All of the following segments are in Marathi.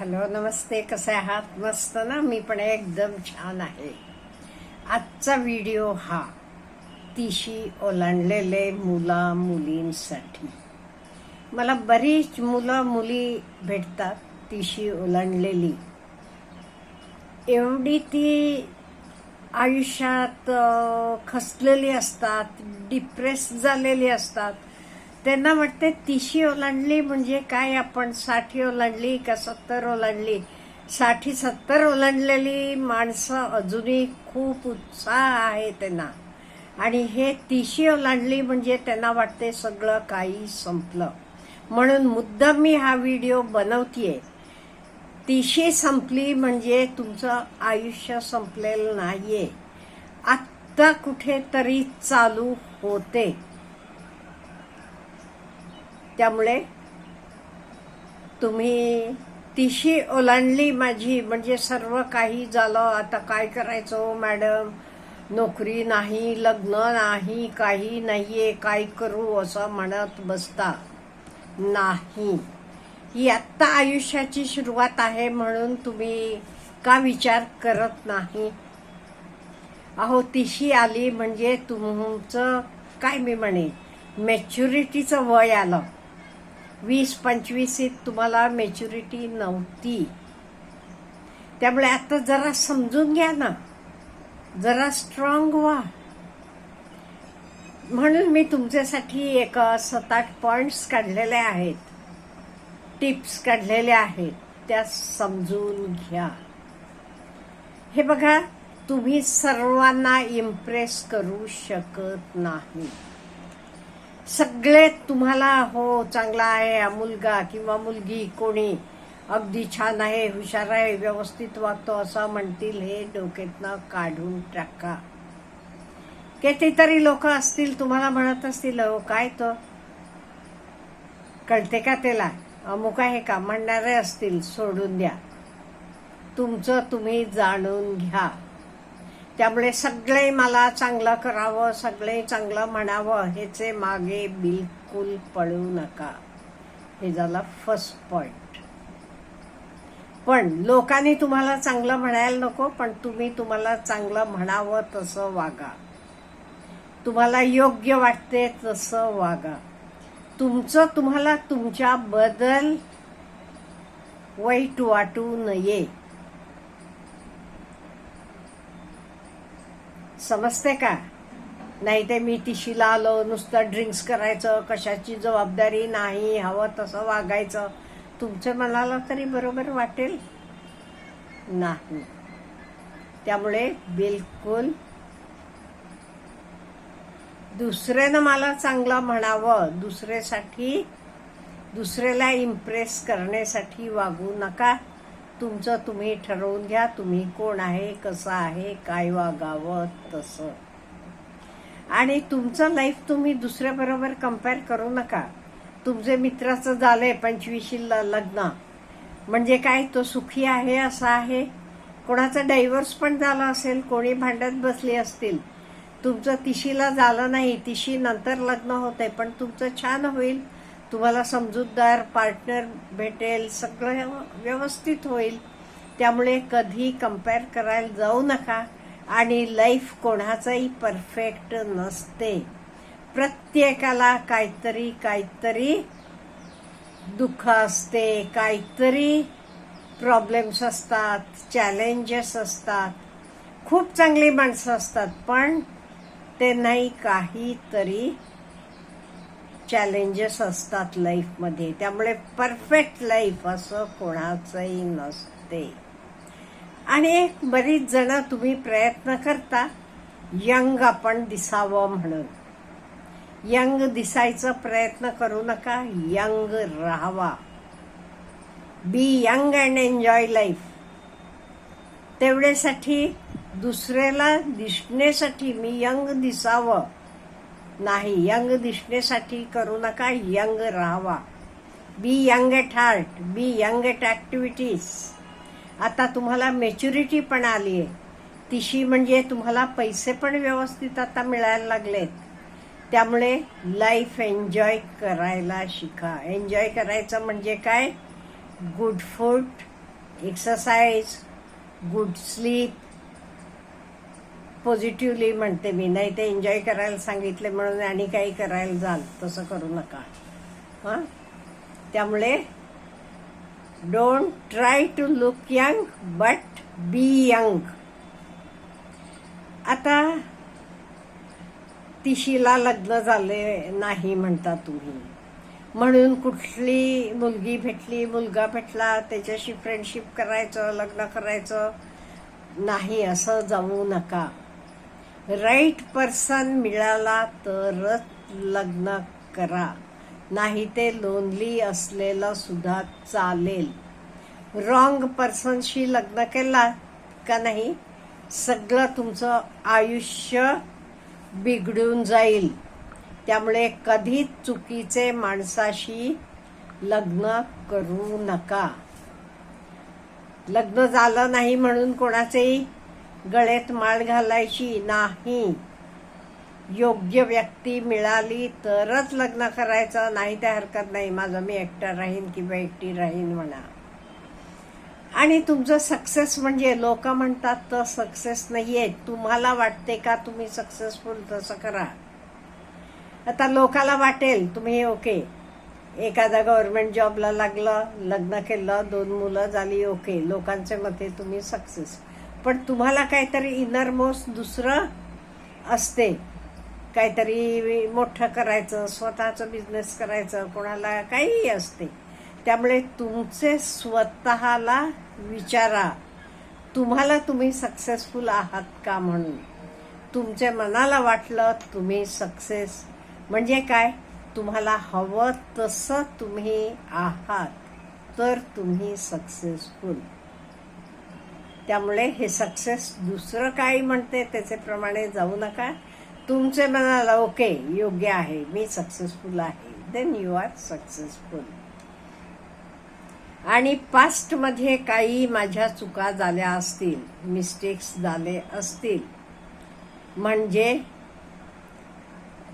हॅलो नमस्ते कसे आहात? मस्त ना? मी पण एकदम छान आहे. आजचा व्हिडिओ हा तिशी ओलांडलेले मुला मुलींसाठी मला बरीच मुलं मुली भेटतात तिशी ओलांडलेली. एवढी ती आयुष्यात खसलेली असतात डिप्रेस झालेली असतात. त्यांना वाटते तिशी ओलांडली म्हणजे काय आपण साठी ओलांडली का सत्तर ओलांडली? साठी सत्तर ओलांडलेली माणसं अजूनही खूप उत्साह आहे त्यांना. आणि हे तिशी ओलांडली म्हणजे त्यांना वाटते सगळं काही संपलं. म्हणून मुद्दाम मी हा व्हिडिओ बनवतीये. तिशी संपली म्हणजे तुमचं आयुष्य संपलेलं नाहीये. आत्ता कुठेतरी चालू होते. त्यामुळे तुम्ही तिशी ओलांडली माझी. म्हणजे सर्व काही झालं. आता काय करायचं हो, मॅडम? नोकरी नाही लग्न नाही काही नाहीये. काय करू असं म्हणत बसता? नाही. ही आत्ता आयुष्याची सुरुवात आहे म्हणून तुम्ही का विचार करत नाही? अहो तिशी आली म्हणजे तुमचं काय मी म्हणेन? मॅच्युरिटीचं वय आलं. वीस पंचवीसीत तुम्हाला मॅच्युरिटी नव्हती. त्यामुळे आता जरा समजून घ्या ना. जरा स्ट्रॉंग व्हा. म्हणून मी तुमच्यासाठी एक सात आठ पॉइंट्स काढलेले आहेत. टिप्स काढलेल्या आहेत. त्या समजून घ्या. हे बघा तुम्ही सर्वांना इम्प्रेस करू शकत नाही. सगळे तुम्हाला हो चांगला आहे हा मुलगा किंवा मुलगी कोणी. अगदी छान आहे हुशार आहे व्यवस्थित वागतो असं म्हणतील हे डोक्यातनं काढून टाका. कितीतरी लोक असतील तुम्हाला म्हणत असतील हो काय तो? कळते का त्याला? अमुक आहे का? म्हणणारे असतील सोडून द्या. तुमचं तुम्ही जाणून घ्या. त्यामुळे सगळे मला चांगलं करावं सगळे चांगलं म्हणावं ह्याचे मागे बिलकुल पळू नका. हे झालं फर्स्ट पॉइंट पण लोकांनी तुम्हाला चांगलं म्हणायला नको पण तुम्ही तुम्हाला चांगलं म्हणावं तसं वागा. तुम्हाला योग्य वाटते तसं वागा. तुमचं तुम्हाला तुमच्या बदल वाईट वाटू नये. समजते का? नाही ते मी तिशीला आलो नुसतं ड्रिंक्स करायचं कशाची जबाबदारी नाही हवं तसं वागायचं. तुमच्या मनाला तरी बरोबर वाटेल? नाही. त्यामुळे बिलकुल दुसऱ्यानं मला चांगलं म्हणावं. दुसऱ्यासाठी दुसऱ्याला इम्प्रेस करण्यासाठी वागू नका. तुमचं तुम्ही ठरवून घ्या तुम्ही कोण आहे कसं आहे काय वागावं तसं. आणि तुमचं लाईफ तुम्ही दुसऱ्याबरोबर कंपेअर करू नका. तुमचे मित्राचं झालंय पंचवीशीला लग्न. म्हणजे काय तो सुखी आहे असा आहे? कोणाचा डायव्हर्स पण झाला असेल कोणी भांडत बसली असतील. तुमचं तिशीला झालं नाही तिशी नंतर लग्न होतंय पण तुमचं छान होईल. तुम्हाला समजूतदार पार्टनर भेटेल सगळं व्यवस्थित होईल. त्यामुळे कधी कंपेअर करायला जाऊ नका आणि लाईफ कोणाचंही परफेक्ट नसते. प्रत्येकाला काहीतरी काहीतरी दुःख असते काहीतरी प्रॉब्लेम्स असतात चॅलेंजेस असतात. खूप चांगली माणसं असतात पण ते नाही काहीतरी चॅलेंजेस असतात लाईफमध्ये त्यामुळे परफेक्ट लाईफ असं कोणाचंही नसते. आणि एक बरीच जण तुम्ही प्रयत्न करता यंग आपण दिसावं म्हणून. यंग दिसायचा प्रयत्न करू नका यंग राहावा. Be young and enjoy life तेवढ्यासाठी दुसऱ्याला दिसण्यासाठी मी यंग दिसावं. नाही यंग दिसण्यासाठी करू नका यंग राहावा. Be young at heart be young at activities आता तुम्हाला मेच्युरिटी पण आली आहे. तिशी म्हणजे तुम्हाला पैसे पण व्यवस्थित आता मिळायला लागलेत. त्यामुळे लाईफ एन्जॉय करायला शिका. एन्जॉय करायचं म्हणजे काय? Good food exercise good sleep positively म्हणते मी. नाही ते एन्जॉय करायला सांगितले म्हणून आणि काही करायला जाल तसं करू नका. हां? त्यामुळे don't try to look young but be young आता तिशीला लग्न झाले नाही म्हणता तुम्ही. म्हणून कुठली मुलगी भेटली मुलगा भेटला त्याच्याशी फ्रेंडशिप करायचं लग्न करायचं नाही असं जाऊ नका. राईट पर्सन मिळाला तरच लग्न करा. नाही ते लोनली असलेलं सुद्धा चालेल. रॉंग पर्सनशी लग्न केला का नाही? सगळं तुमचं आयुष्य बिघडून जाईल. त्यामुळे कधीच चुकीचे माणसाशी लग्न करू नका. लग्न झालं नाही म्हणून कोणाचेही गळ्यात माळ घालायची नाही. योग्य व्यक्ती मिळाली तरच लग्न करायचं. नाही त्या हरकत नाही. माझं मी एकटा राहीन किंवा एकटी राहीन म्हणा. आणि तुमचं सक्सेस म्हणजे लोक म्हणतात तर सक्सेस नाही आहे तुम्हाला वाटते का तुम्ही सक्सेसफुल तसं करा? आता लोकाला वाटेल. तुम्ही ओके एखादा गव्हर्नमेंट जॉबला लागलं लग्न केलं दोन मुलं झाली ओके लोकांचे मते तुम्ही सक्सेस पण तुम्हाला काहीतरी इनर मोस्ट दुसरं असते. काहीतरी मोठं करायचं स्वतःचं बिझनेस करायचं कोणाला काहीही असते. त्यामुळे तुमचे स्वतःला विचारा. तुम्हाला तुम्ही सक्सेसफुल आहात का म्हणून? तुमच्या मनाला वाटलं तुम्ही सक्सेस म्हणजे काय? तुम्हाला हवं तसं तुम्ही आहात तर तुम्ही सक्सेसफुल त्यामुळे हे सक्सेस दुसरं काही म्हणते त्याचे प्रमाणे जाऊ नका. तुमचे मनाला ओके योग्य आहे मी सक्सेसफुल आहे. देन यू आर सक्सेसफुल आणि पास्टमध्ये काही माझ्या चुका झाल्या असतील मिस्टेक्स झाले असतील म्हणजे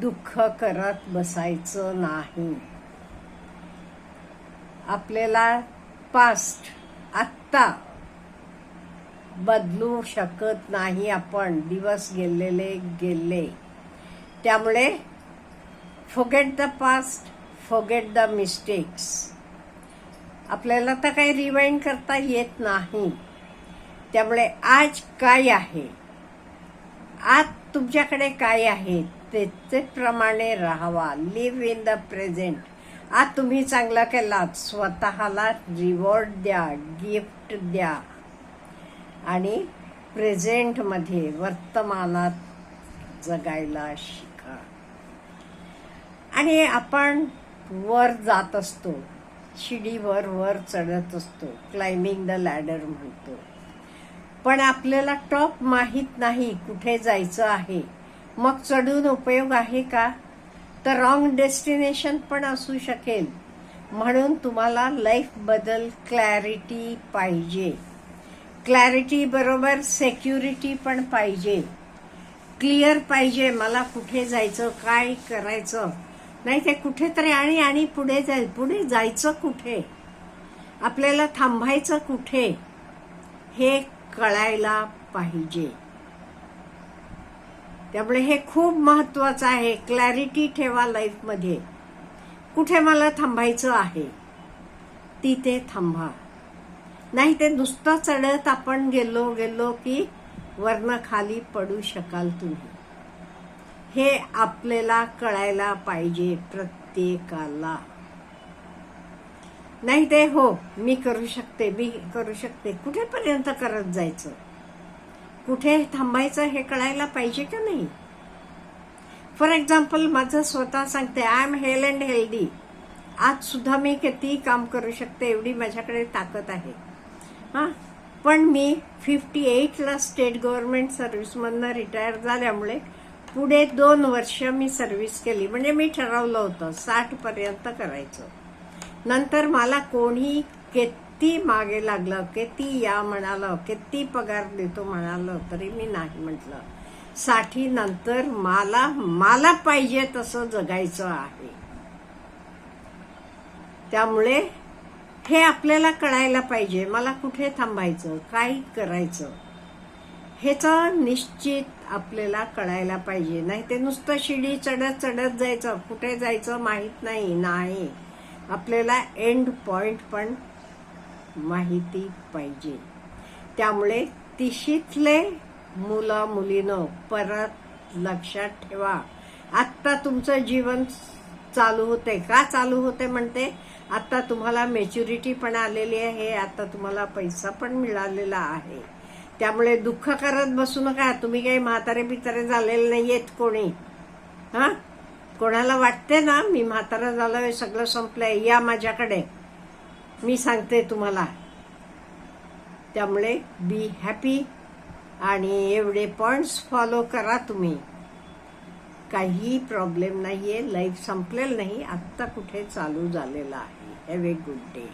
दुःख करत बसायचं नाही. आपल्याला पास्ट आत्ता बदलू शकत नाही आपण. दिवस गेलेले गेले. त्यामुळे forget the past forget the mistakes आपल्याला तर काही रिवाइंड करता येत नाही. त्यामुळे आज काय आहे? आज तुमच्याकडे काय आहे? त्याचे प्रमाणे राहावा. लिव्ह इन द प्रेझेंट आज तुम्ही चांगलं केलात. स्वतःला रिवॉर्ड द्या गिफ्ट द्या. आणि प्रेझेंटमध्ये वर्तमानात जगायला शिका. आणि आपण वर जात असतो शिडीवर वर चढत असतो क्लाइम्बिंग द लॅडर म्हणतो. पण आपल्याला टॉप माहीत नाही कुठे जायचं आहे. मग चढून उपयोग आहे का? तर रॉंग डेस्टिनेशन पण असू शकेल. म्हणून तुम्हाला लाईफ बदल क्लॅरिटी पाहिजे. क्लॅरिटी बरोबर सेक्युरिटी पण पाहिजे. क्लिअर पाहिजे मला कुठे जायचं काय करायचं. नाही ते कुठेतरी आणि आणि पुढे जाईल पुढे जायचं कुठे? आपल्याला थांबायचं कुठे? हे कळायला पाहिजे. त्यामुळे हे खूप महत्वाचं आहे क्लॅरिटी ठेवा लाईफमध्ये कुठे मला थांबायचं आहे? तिथे थांबा. नाही ते नुसतं चढत आपण गेलो गेलो की वर्ण खाली पडू शकाल तुम्ही. हे आपल्याला कळायला पाहिजे प्रत्येकाला. नाही ते हो मी करू शकते मी करू शकते. कुठेपर्यंत करत जायचं? कुठे थांबायचं हे कळायला पाहिजे का नाही? फॉर एक्झाम्पल माझं स्वतः सांगते I am hale and healthy आज सुद्धा मी किती काम करू शकते एवढी माझ्याकडे ताकद आहे. हां? पण मी फिफ्टी एटला स्टेट गव्हर्नमेंट सर्व्हिसमधनं रिटायर झाल्यामुळे पुढे दोन वर्ष मी सर्व्हिस केली. म्हणजे मी ठरवलं होतं साठ पर्यंत करायचं. नंतर मला कोणी किती मागे लागलं किती या म्हणालं किती पगार देतो म्हणालं तरी मी नाही म्हटलं. साठी नंतर मला मला पाहिजे तसं जगायचं आहे. त्यामुळे हे आपल्याला कळायला पाहिजे. मला कुठे थांबायचं? काय करायचं? ह्याचं निश्चित आपल्याला कळायला पाहिजे. नाही ते नुसतं शिडी चढत चढत जायचं. कुठे जायचं माहीत नाही. नाही. आपल्याला एंड पॉइंट पण माहिती पाहिजे. त्यामुळे तिशीतले मुलं मुलीनं परत लक्षात ठेवा. आत्ता तुमचं जीवन चालू होते का चालू होते म्हणते आता तुम्हाला मेच्युरिटी पण आलेली आहे आता तुम्हाला पैसा पण मिळालेला आहे. त्यामुळे दुःख करत बसू नका तुम्ही काही म्हातारे बितारे झालेले नाहीयेत कोणी. हा? कोणाला वाटते ना मी म्हातारा झालोय सगळं संपलंय या माझ्याकडे. मी सांगते तुम्हाला. त्यामुळे बी हॅपी आणि एवढे पॉइंट्स फॉलो करा तुम्ही. काही प्रॉब्लेम नाही आहे लाईफ संपलेलं नाही आत्ता कुठे चालू झालेला आहे. Have a good day